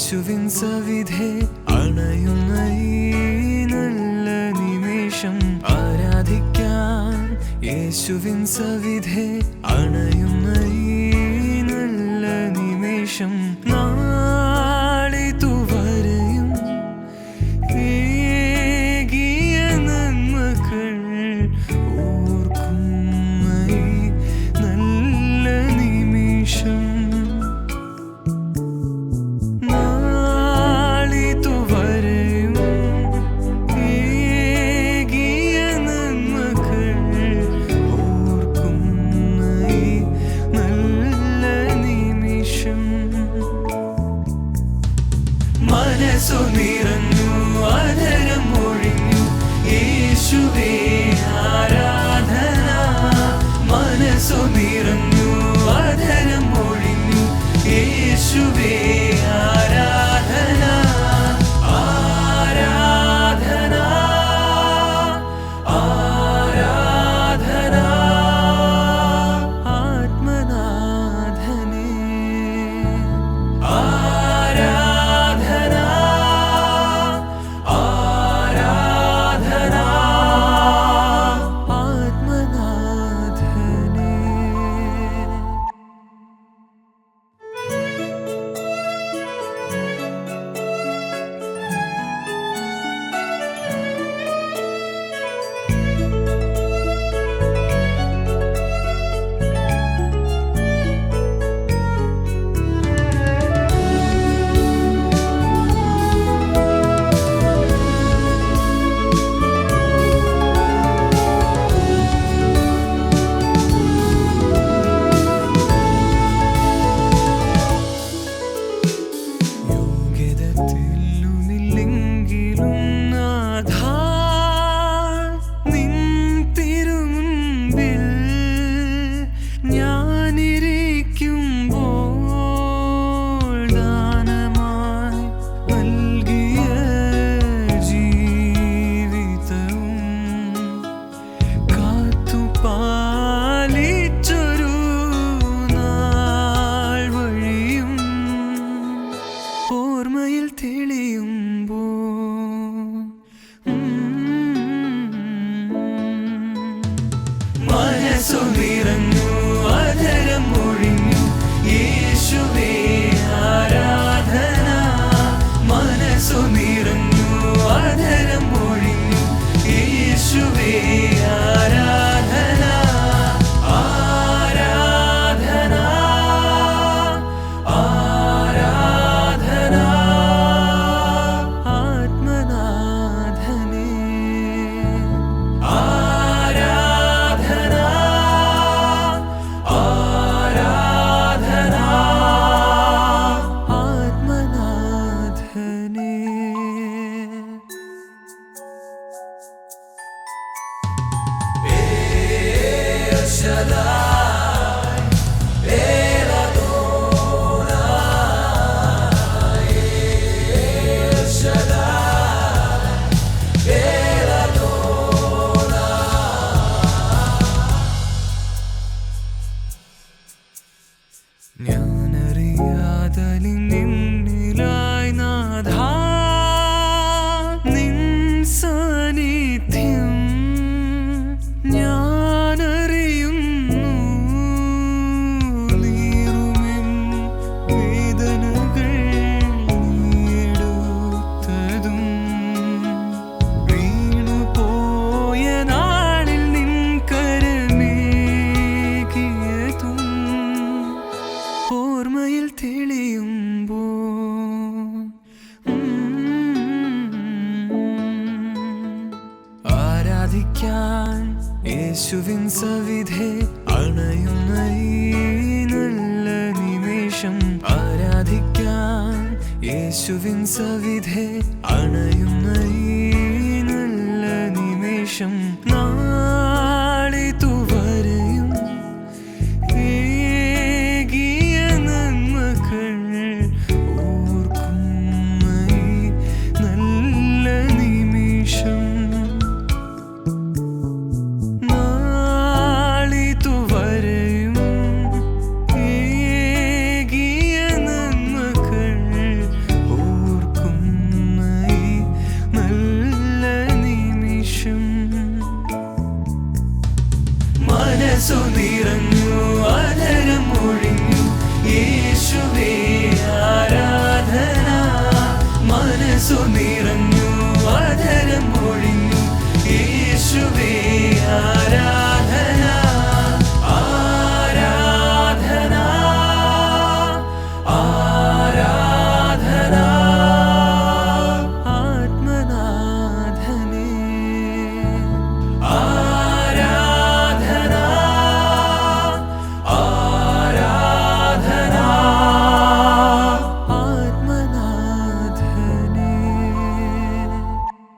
യേശുവിൻ സവിധേ അണയുന്ന ഈ നല്ല നിമിഷം ആരാധിക്കാൻ യേശുവിൻ സവിധേ അണയ ലിംഗ മനസ്സു അധരം ഒഴിഞ്ഞു യേശുവേ. വാനിൽ തെളിയുമ്പോ. ആരാധിക്കാൻ യേശുവിൻ സവിധേ അണയുന്ന ഈ നല്ല നിമിഷം. ആരാധിക്കാൻ യേശുവിൻ സവിധേ അണയുന്ന ഈ